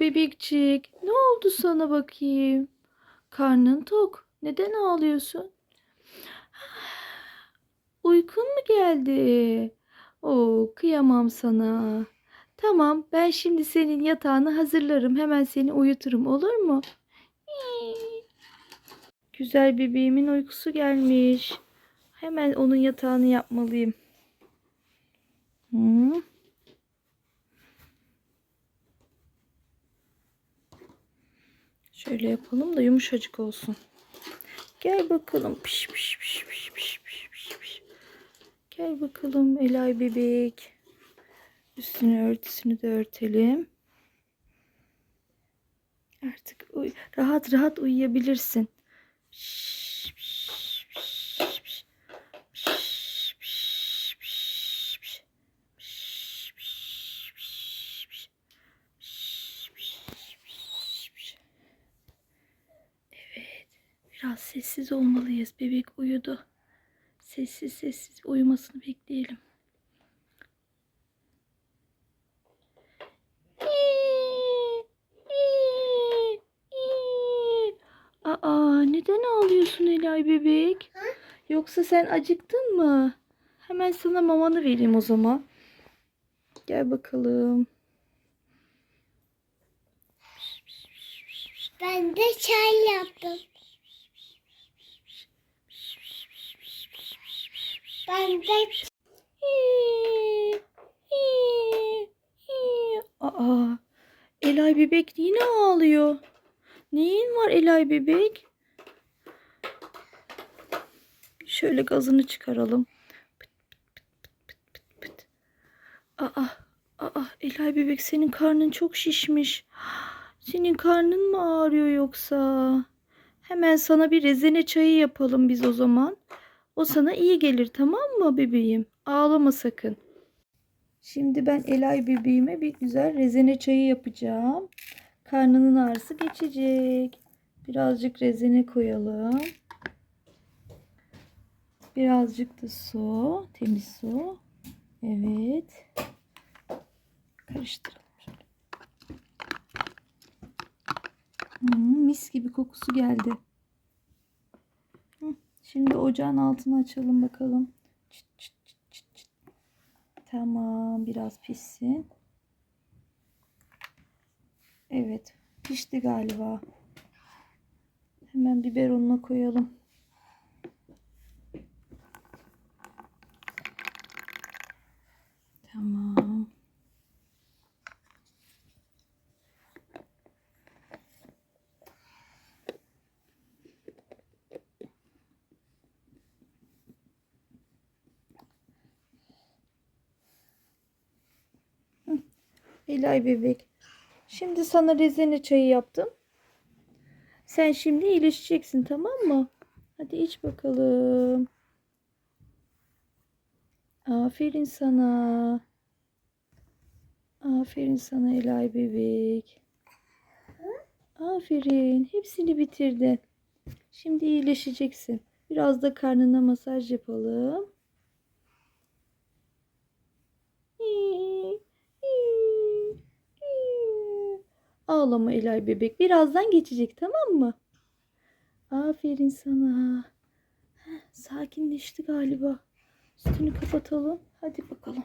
Bebekçik ne oldu sana bakayım? Karnın tok. Neden ağlıyorsun? Uykun mu geldi? Oo kıyamam sana. Tamam ben şimdi senin yatağını hazırlarım. Hemen seni uyuturum olur mu? Güzel bebeğimin uykusu gelmiş. Hemen onun yatağını yapmalıyım. Hı. Şöyle yapalım da yumuşacık olsun. Gel bakalım. Piş piş piş piş piş piş piş piş. Gel bakalım Elay bebek. Üstünü örtüsünü de örtelim. Artık uy rahat rahat uyuyabilirsin. Şş, piş, piş, piş. Piş, piş, piş, piş. Piş, piş, piş, piş. Piş, piş, piş, piş. Evet. Biraz sessiz olmalıyız. Bebek uyudu. Sessiz sessiz uyumasını bekleyelim. Aa, neden ağlıyorsun Elay bebek? Yoksa sen acıktın mı? Hemen sana mamanı vereyim o zaman. Gel bakalım. Ben de çay yaptım. Ben de Aa, Elay bebek yine ağlıyor. Neyin var Elay bebek? Şöyle gazını çıkaralım. Aa, aa, Elay bebek senin karnın çok şişmiş. Senin karnın mı ağrıyor yoksa? Hemen sana bir rezene çayı yapalım biz o zaman. O sana iyi gelir tamam mı bebeğim? Ağlama sakın. Şimdi ben Elay bebeğime bir güzel rezene çayı yapacağım. Karnının ağrısı geçecek. Birazcık rezene koyalım. Birazcık da su, temiz su. Evet. Karıştıralım. şöyle. Hmm, mis gibi kokusu geldi. Şimdi ocağın altını açalım bakalım. Çıt çıt çıt çıt çıt. Tamam biraz pişsin. Evet pişti galiba. Hemen biberonuna koyalım. Tamam. Elay bebek. Şimdi sana rezene çayı yaptım. Sen şimdi iyileşeceksin tamam mı? Hadi iç bakalım. Aferin sana. Aferin sana Elay bebek. Aferin. Hepsini bitirdin. Şimdi iyileşeceksin. Biraz da karnına masaj yapalım. Ağlama Elay bebek. Birazdan geçecek tamam mı? Aferin sana. Heh, Sakinleşti galiba. Üstünü kapatalım. Hadi bakalım.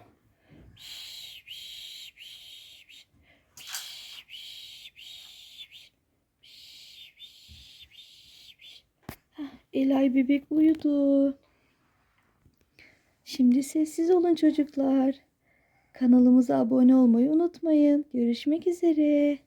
Heh, Elay bebek uyudu. Şimdi sessiz olun çocuklar. Kanalımıza abone olmayı unutmayın. Görüşmek üzere.